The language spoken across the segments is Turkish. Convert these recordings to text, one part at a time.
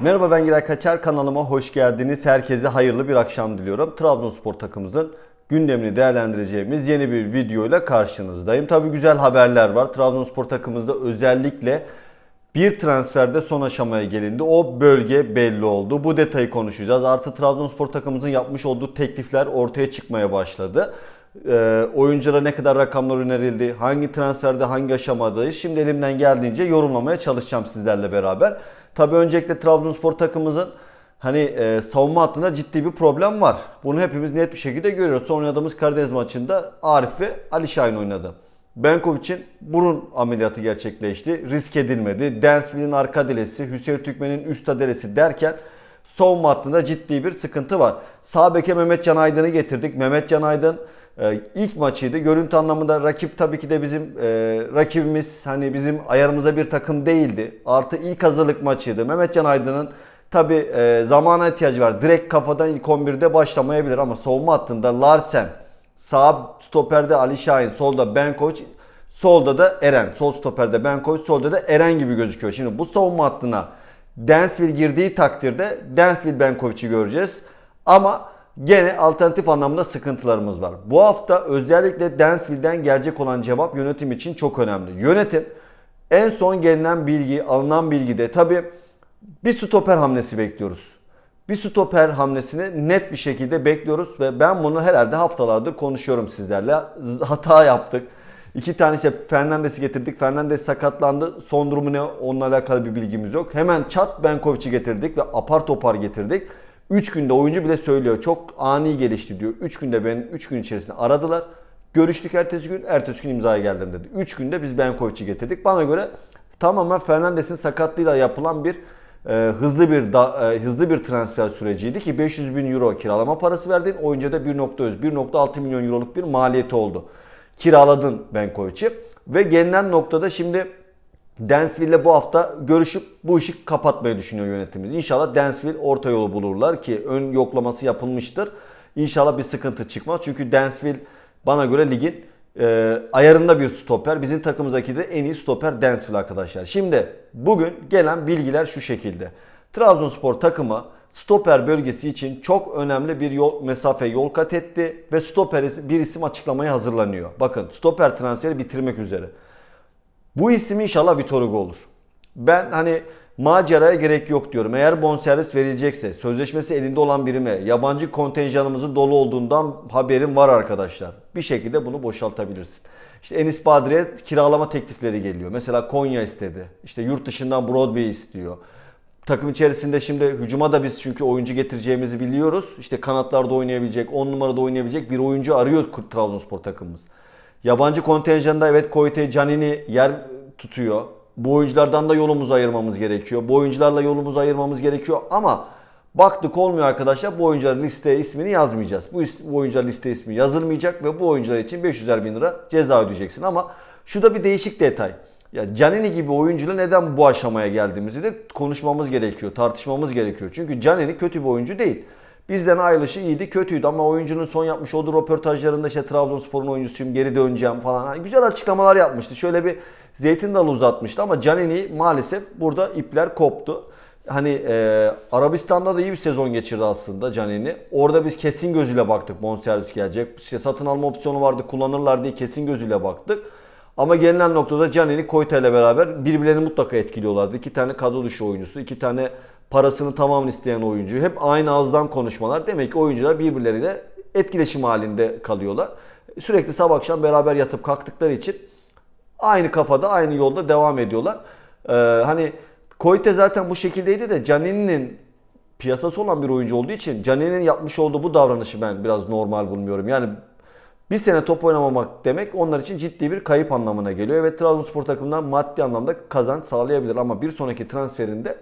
Merhaba ben Giray Kaçar kanalıma hoş geldiniz. Herkese hayırlı bir akşam diliyorum. Trabzonspor takımımızın gündemini değerlendireceğimiz yeni bir videoyla karşınızdayım. Tabi güzel haberler var. Trabzonspor takımımızda özellikle bir transferde son aşamaya gelindi. O bölge belli oldu. Bu detayı konuşacağız. Artı Trabzonspor takımımızın yapmış olduğu teklifler ortaya çıkmaya başladı. Ee, oyunculara ne kadar rakamlar önerildi, hangi transferde hangi aşamadayız. Şimdi elimden geldiğince yorumlamaya çalışacağım sizlerle beraber. Tabii öncelikle Trabzonspor takımımızın hani e, savunma hattında ciddi bir problem var. Bunu hepimiz net bir şekilde görüyoruz. Son oynadığımız Karadeniz maçında Arif ve Ali Şahin oynadı. Benkovic'in burun ameliyatı gerçekleşti. Risk edilmedi. Densville'in arka delesi, Hüseyin Türkmen'in üst adelesi derken savunma hattında ciddi bir sıkıntı var. Sağ beke Mehmet Can Aydın'ı getirdik. Mehmet Can Aydın e, ilk maçıydı. Görüntü anlamında rakip tabii ki de bizim e, rakibimiz hani bizim ayarımıza bir takım değildi. Artı ilk hazırlık maçıydı. Mehmet Can Aydın'ın tabii e, zamana ihtiyacı var. Direkt kafadan ilk 11'de başlamayabilir ama savunma hattında Larsen, sağ stoperde Ali Şahin, solda Benkovic, solda da Eren. Sol stoperde Benkovic, solda da Eren gibi gözüküyor. Şimdi bu savunma hattına Densville girdiği takdirde Densville Benkovic'i göreceğiz. Ama gene alternatif anlamda sıkıntılarımız var. Bu hafta özellikle Densville'den gelecek olan cevap yönetim için çok önemli. Yönetim en son gelinen bilgi, alınan bilgide tabi bir stoper hamlesi bekliyoruz. Bir stoper hamlesini net bir şekilde bekliyoruz ve ben bunu herhalde haftalardır konuşuyorum sizlerle. Hata yaptık. İki tane işte Fernandes'i getirdik. Fernandes sakatlandı. Son durumu ne onunla alakalı bir bilgimiz yok. Hemen çat Benkovic'i getirdik ve apar topar getirdik. 3 günde oyuncu bile söylüyor. Çok ani gelişti diyor. 3 günde ben 3 gün içerisinde aradılar. Görüştük ertesi gün. Ertesi gün imzaya geldim dedi. 3 günde biz Benkovic'i getirdik. Bana göre tamamen Fernandes'in sakatlığıyla yapılan bir e, hızlı bir da, e, hızlı bir transfer süreciydi ki 500 bin euro kiralama parası verdin. Oyuncuya da 1.1 1.6 milyon euroluk bir maliyeti oldu. Kiraladın Benkovic'i ve gelinen noktada şimdi Densville'le bu hafta görüşüp bu işi kapatmayı düşünüyor yönetimimiz. İnşallah Densville orta yolu bulurlar ki ön yoklaması yapılmıştır. İnşallah bir sıkıntı çıkmaz. Çünkü Densville bana göre ligin e, ayarında bir stoper. Bizim takımızdaki de en iyi stoper Densville arkadaşlar. Şimdi bugün gelen bilgiler şu şekilde. Trabzonspor takımı stoper bölgesi için çok önemli bir yol, mesafe yol kat etti ve stoper bir isim açıklamaya hazırlanıyor. Bakın stoper transferi bitirmek üzere. Bu isim inşallah Vitor Hugo olur. Ben hani maceraya gerek yok diyorum. Eğer bonservis verilecekse, sözleşmesi elinde olan birime, yabancı kontenjanımızın dolu olduğundan haberim var arkadaşlar. Bir şekilde bunu boşaltabilirsin. İşte Enis Badri'ye kiralama teklifleri geliyor. Mesela Konya istedi. İşte yurt dışından Broadway istiyor. Takım içerisinde şimdi hücuma da biz çünkü oyuncu getireceğimizi biliyoruz. İşte kanatlarda oynayabilecek, 10 numarada oynayabilecek bir oyuncu arıyor Trabzonspor takımımız. Yabancı kontenjanda evet Koyte Canini yer tutuyor. Bu oyunculardan da yolumuzu ayırmamız gerekiyor. Bu oyuncularla yolumuzu ayırmamız gerekiyor ama baktık olmuyor arkadaşlar. Bu oyuncuların listeye ismini yazmayacağız. Bu, is- bu oyuncular listeye ismi yazılmayacak ve bu oyuncular için 500'er bin lira ceza ödeyeceksin ama şu da bir değişik detay. Ya Canini gibi oyuncuyla neden bu aşamaya geldiğimizi de konuşmamız gerekiyor, tartışmamız gerekiyor. Çünkü Canini kötü bir oyuncu değil. Bizden ayrılışı iyiydi, kötüydü ama oyuncunun son yapmış olduğu röportajlarında işte Trabzonspor'un oyuncusuyum, geri döneceğim falan. Hani güzel açıklamalar yapmıştı. Şöyle bir zeytin dalı uzatmıştı ama Canini maalesef burada ipler koptu. Hani e, Arabistan'da da iyi bir sezon geçirdi aslında Canini. Orada biz kesin gözüyle baktık bonservis gelecek. İşte satın alma opsiyonu vardı kullanırlar diye kesin gözüyle baktık. Ama gelinen noktada Canini Koyta ile beraber birbirlerini mutlaka etkiliyorlardı. İki tane kadro dışı oyuncusu, iki tane parasını tamamını isteyen oyuncu. Hep aynı ağızdan konuşmalar. Demek ki oyuncular birbirleriyle etkileşim halinde kalıyorlar. Sürekli sabah akşam beraber yatıp kalktıkları için aynı kafada, aynı yolda devam ediyorlar. Ee, hani Koyte zaten bu şekildeydi de Canini'nin piyasası olan bir oyuncu olduğu için Canini'nin yapmış olduğu bu davranışı ben biraz normal bulmuyorum. Yani bir sene top oynamamak demek onlar için ciddi bir kayıp anlamına geliyor. Evet Trabzonspor takımından maddi anlamda kazanç sağlayabilir ama bir sonraki transferinde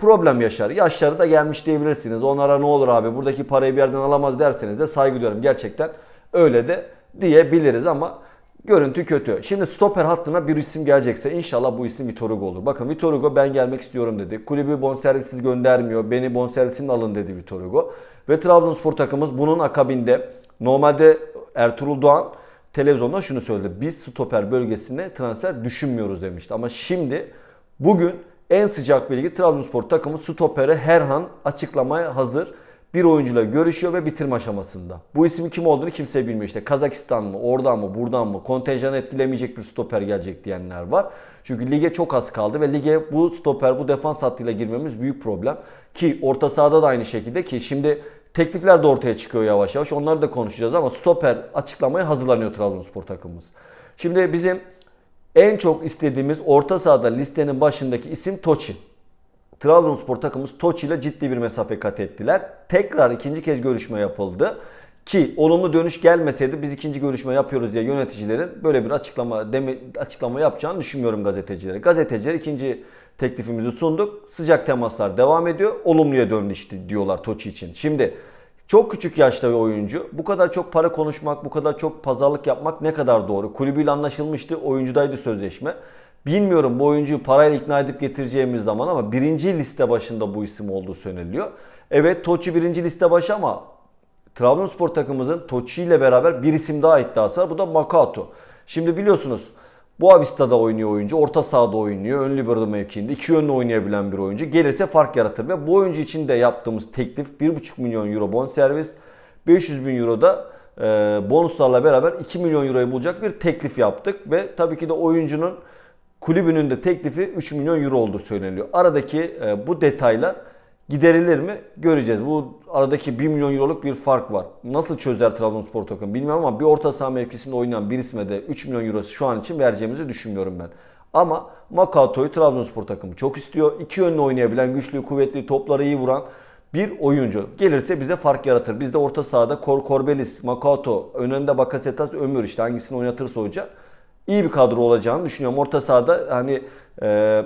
problem yaşar. Yaşları da gelmiş diyebilirsiniz. Onlara ne olur abi buradaki parayı bir yerden alamaz derseniz de saygı duyuyorum. Gerçekten öyle de diyebiliriz ama görüntü kötü. Şimdi stoper hattına bir isim gelecekse inşallah bu isim Vitor Hugo olur. Bakın Vitor Hugo ben gelmek istiyorum dedi. Kulübü bonservissiz göndermiyor. Beni bonservisini alın dedi Vitor Hugo. Ve Trabzonspor takımımız bunun akabinde normalde Ertuğrul Doğan televizyonda şunu söyledi. Biz stoper bölgesine transfer düşünmüyoruz demişti. Ama şimdi bugün en sıcak bilgi Trabzonspor takımı stoperi Herhan açıklamaya hazır. Bir oyuncuyla görüşüyor ve bitirme aşamasında. Bu ismin kim olduğunu kimse bilmiyor. İşte Kazakistan mı, oradan mı, buradan mı, kontenjanı etkilemeyecek bir stoper gelecek diyenler var. Çünkü lige çok az kaldı ve lige bu stoper, bu defans hattıyla girmemiz büyük problem. Ki orta sahada da aynı şekilde ki şimdi teklifler de ortaya çıkıyor yavaş yavaş. Onları da konuşacağız ama stoper açıklamaya hazırlanıyor Trabzonspor takımımız. Şimdi bizim en çok istediğimiz orta sahada listenin başındaki isim Toçin. Trabzonspor takımımız Toçi ile ciddi bir mesafe kat ettiler. Tekrar ikinci kez görüşme yapıldı. Ki olumlu dönüş gelmeseydi biz ikinci görüşme yapıyoruz diye yöneticilerin böyle bir açıklama deme, açıklama yapacağını düşünmüyorum gazetecilere. Gazeteciler ikinci teklifimizi sunduk. Sıcak temaslar devam ediyor. Olumluya döndü işte diyorlar Toçi için. Şimdi çok küçük yaşta bir oyuncu. Bu kadar çok para konuşmak, bu kadar çok pazarlık yapmak ne kadar doğru? Kulübüyle anlaşılmıştı. Oyuncudaydı sözleşme. Bilmiyorum bu oyuncuyu parayla ikna edip getireceğimiz zaman ama birinci liste başında bu isim olduğu söyleniliyor. Evet Toçi birinci liste başı ama Trabzonspor takımımızın Toçi ile beraber bir isim daha iddiası var. Bu da Makato. Şimdi biliyorsunuz Boavista'da oynuyor oyuncu, orta sahada oynuyor, ön libero mevkiinde iki yönlü oynayabilen bir oyuncu. Gelirse fark yaratır ve bu oyuncu için de yaptığımız teklif 1,5 milyon euro bonservis, 500 bin euro da e, bonuslarla beraber 2 milyon euroyu bulacak bir teklif yaptık ve tabii ki de oyuncunun kulübünün de teklifi 3 milyon euro olduğu söyleniyor. Aradaki e, bu detaylar giderilir mi göreceğiz. Bu aradaki 1 milyon euroluk bir fark var. Nasıl çözer Trabzonspor takım bilmiyorum ama bir orta saha mevkisinde oynayan bir isme de 3 milyon euro şu an için vereceğimizi düşünmüyorum ben. Ama Makato'yu Trabzonspor takımı çok istiyor. İki yönlü oynayabilen, güçlü, kuvvetli, topları iyi vuran bir oyuncu. Gelirse bize fark yaratır. Biz de orta sahada Kor Korbelis, Makato, önünde Bakasetas, Ömür işte hangisini oynatırsa hoca iyi bir kadro olacağını düşünüyorum. Orta sahada hani e,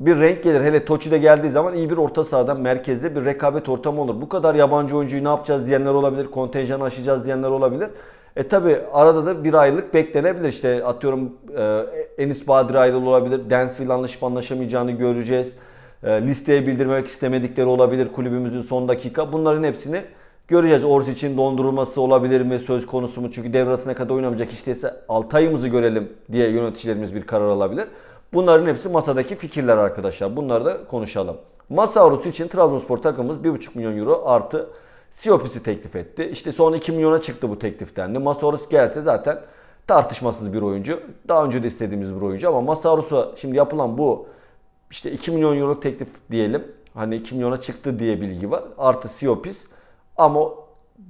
bir renk gelir. Hele Toçi'de geldiği zaman iyi bir orta sahada merkezde bir rekabet ortamı olur. Bu kadar yabancı oyuncuyu ne yapacağız diyenler olabilir. Kontenjanı aşacağız diyenler olabilir. E tabi arada da bir ayrılık beklenebilir. İşte atıyorum e, Enis Badir ayrılığı olabilir. Dansville anlaşıp anlaşamayacağını göreceğiz. E, listeye bildirmek istemedikleri olabilir kulübümüzün son dakika. Bunların hepsini göreceğiz. Orz için dondurulması olabilir mi söz konusu mu? Çünkü devre arasına kadar oynamayacak işte ise 6 ayımızı görelim diye yöneticilerimiz bir karar alabilir. Bunların hepsi masadaki fikirler arkadaşlar. Bunları da konuşalım. Masaurus için Trabzonspor takımımız 1,5 milyon euro artı Siopis'i teklif etti. İşte sonra 2 milyona çıktı bu tekliften de. Masaurus gelse zaten tartışmasız bir oyuncu. Daha önce de istediğimiz bir oyuncu ama Masaurus'a şimdi yapılan bu işte 2 milyon euro teklif diyelim. Hani 2 milyona çıktı diye bilgi var. Artı Siopis. Ama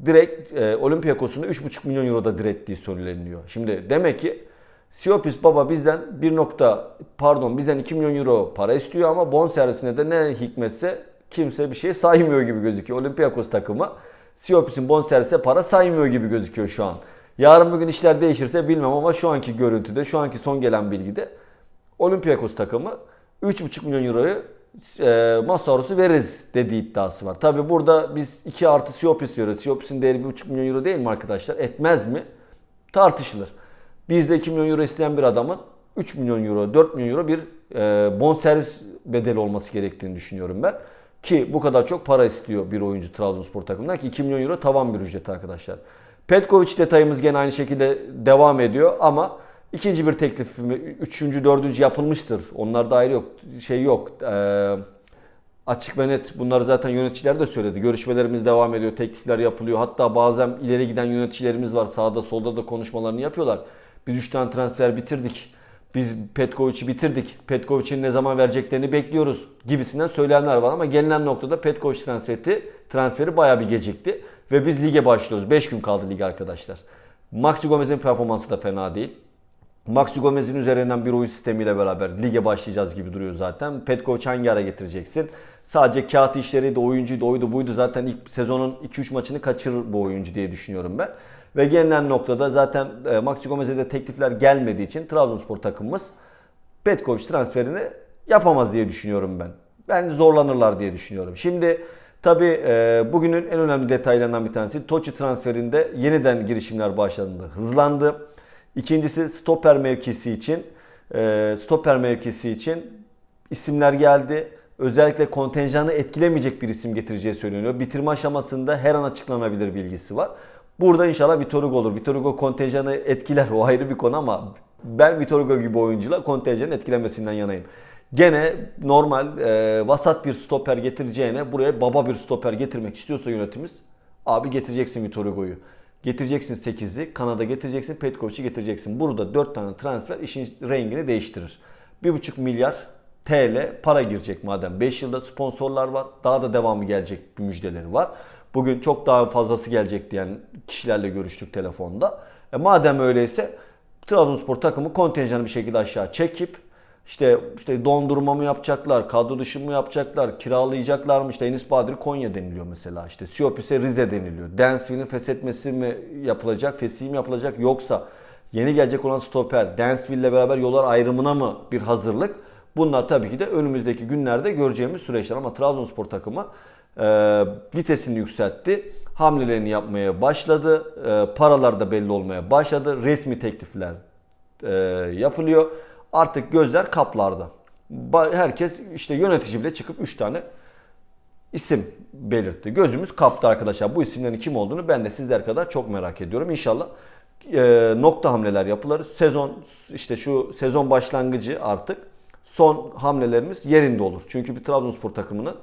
direkt e, Olympiakos'un 3,5 milyon euro da direttiği söyleniyor. Şimdi demek ki Siopis baba bizden 1 nokta pardon bizden 2 milyon euro para istiyor ama bon servisine de ne hikmetse kimse bir şey saymıyor gibi gözüküyor. Olympiakos takımı Siopis'in bon servise para saymıyor gibi gözüküyor şu an. Yarın bugün işler değişirse bilmem ama şu anki görüntüde, şu anki son gelen bilgide Olympiakos takımı 3,5 milyon euroyu e, Masaurus'u veririz dediği iddiası var. Tabi burada biz 2 artı Siopis veriyoruz. Siopis'in değeri 1,5 milyon euro değil mi arkadaşlar? Etmez mi? Tartışılır. Bizde 2 milyon euro isteyen bir adamın 3 milyon euro, 4 milyon euro bir e, bonservis bedeli olması gerektiğini düşünüyorum ben. Ki bu kadar çok para istiyor bir oyuncu Trabzonspor takımından ki 2 milyon euro tavan bir ücret arkadaşlar. Petkovic detayımız gene aynı şekilde devam ediyor ama ikinci bir teklif, üçüncü, dördüncü yapılmıştır. Onlarda ayrı yok, şey yok. Ee, açık ve net bunları zaten yöneticiler de söyledi. Görüşmelerimiz devam ediyor, teklifler yapılıyor. Hatta bazen ileri giden yöneticilerimiz var. Sağda solda da konuşmalarını yapıyorlar. Biz 3 tane transfer bitirdik. Biz Petkovic'i bitirdik. Petkovic'in ne zaman vereceklerini bekliyoruz gibisinden söylemler var ama gelinen noktada Petkovic transferi, transferi bayağı bir gecikti. Ve biz lige başlıyoruz. 5 gün kaldı lige arkadaşlar. Maxi Gomez'in performansı da fena değil. Maxi Gomez'in üzerinden bir oyun sistemiyle beraber lige başlayacağız gibi duruyor zaten. Petkovic hangi ara getireceksin? Sadece kağıt işleri de oyuncuydu, oydu buydu. Zaten ilk sezonun 2-3 maçını kaçırır bu oyuncu diye düşünüyorum ben. Ve gelinen noktada zaten e, Maxi Gomez'e de teklifler gelmediği için Trabzonspor takımımız Petkovic transferini yapamaz diye düşünüyorum ben. Ben zorlanırlar diye düşünüyorum. Şimdi tabi e, bugünün en önemli detaylarından bir tanesi Toçi transferinde yeniden girişimler başlandı, hızlandı. İkincisi stoper mevkisi için e, stoper mevkisi için isimler geldi. Özellikle kontenjanı etkilemeyecek bir isim getireceği söyleniyor. Bitirme aşamasında her an açıklanabilir bilgisi var. Burada inşallah Vitor Hugo olur. Vitor Hugo kontenjanı etkiler o ayrı bir konu ama ben Vitor Hugo gibi oyuncular kontenjanı etkilemesinden yanayım. Gene normal e, vasat bir stoper getireceğine buraya baba bir stoper getirmek istiyorsa yönetimimiz abi getireceksin Vitor Hugo'yu. Getireceksin 8'i, Kanada getireceksin, Petkovic'i getireceksin. Burada 4 tane transfer işin rengini değiştirir. 1,5 milyar TL para girecek madem 5 yılda sponsorlar var. Daha da devamı gelecek müjdeleri var. Bugün çok daha fazlası gelecek diyen kişilerle görüştük telefonda. E madem öyleyse Trabzonspor takımı kontenjanı bir şekilde aşağı çekip işte işte dondurma mı yapacaklar, kadro dışı mı yapacaklar, kiralayacaklar mı? İşte Enis Badir Konya deniliyor mesela. İşte Siopis'e Rize deniliyor. Dansville'in feshetmesi mi yapılacak, fesih mi yapılacak yoksa yeni gelecek olan stoper Dansville ile beraber yollar ayrımına mı bir hazırlık? Bunlar tabii ki de önümüzdeki günlerde göreceğimiz süreçler ama Trabzonspor takımı e, vitesini yükseltti. Hamlelerini yapmaya başladı. E, paralar da belli olmaya başladı. Resmi teklifler e, yapılıyor. Artık gözler kaplarda. Herkes işte yönetici bile çıkıp 3 tane isim belirtti. Gözümüz kaptı arkadaşlar. Bu isimlerin kim olduğunu ben de sizler kadar çok merak ediyorum. İnşallah e, nokta hamleler yapılır. Sezon işte şu sezon başlangıcı artık son hamlelerimiz yerinde olur. Çünkü bir Trabzonspor takımının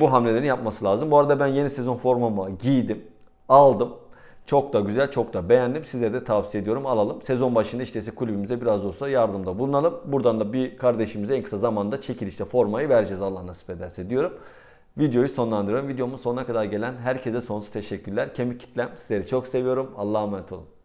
bu hamleleri yapması lazım. Bu arada ben yeni sezon formamı giydim, aldım. Çok da güzel, çok da beğendim. Size de tavsiye ediyorum alalım. Sezon başında işte kulübümüze biraz olsa yardımda bulunalım. Buradan da bir kardeşimize en kısa zamanda çekilişte formayı vereceğiz Allah nasip ederse diyorum. Videoyu sonlandırıyorum. Videomun sonuna kadar gelen herkese sonsuz teşekkürler. Kemik kitlem sizleri çok seviyorum. Allah'a emanet olun.